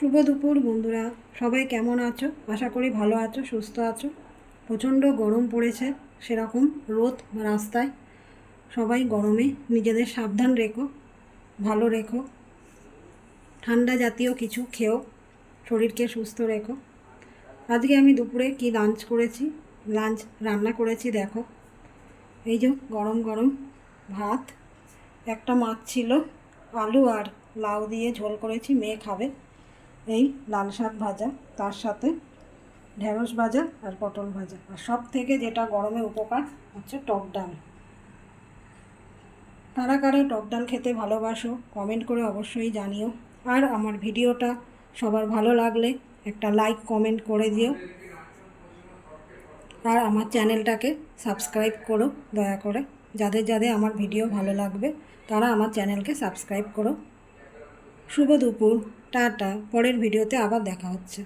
শুভ দুপুর, বন্ধুরা। সবাই কেমন আছো? আশা করি ভালো আছো, সুস্থ আছো। প্রচণ্ড গরম পড়েছে, সেরকম রোদ রাস্তায়। সবাই গরমে নিজেদের সাবধান রেখো, ভালো রেখো। ঠান্ডা জাতীয় কিছু খেও, শরীরকে সুস্থ রেখো। আজকে আমি দুপুরে কি লাঞ্চ করেছি? লাঞ্চ রান্না করেছি, দেখো। এই যে গরম গরম ভাত, একটা মাছ ছিল, আলু আর লাউ দিয়ে ঝোল করেছি, মেয়ে খাবে। এই লাল শাক ভাজা, তার সাথে ঢেঁড়স ভাজা আর পটল ভাজা। আর সব থেকে যেটা গরমে উপকার হচ্ছে টক ডাল। কারা কারা টক ডাল খেতে ভালোবাসো কমেন্ট করে অবশ্যই জানিও। আর আমার ভিডিওটা সবার ভালো লাগলে একটা লাইক কমেন্ট করে দিও। আর আমার চ্যানেলটাকে সাবস্ক্রাইব করো, দয়া করে। যাদের যাদের আমার ভিডিও ভালো লাগবে, তারা আমার চ্যানেলকে সাবস্ক্রাইব করো। শুভ দুপুর টাটা পরের ভিডিওতে আবার দেখা হচ্ছে।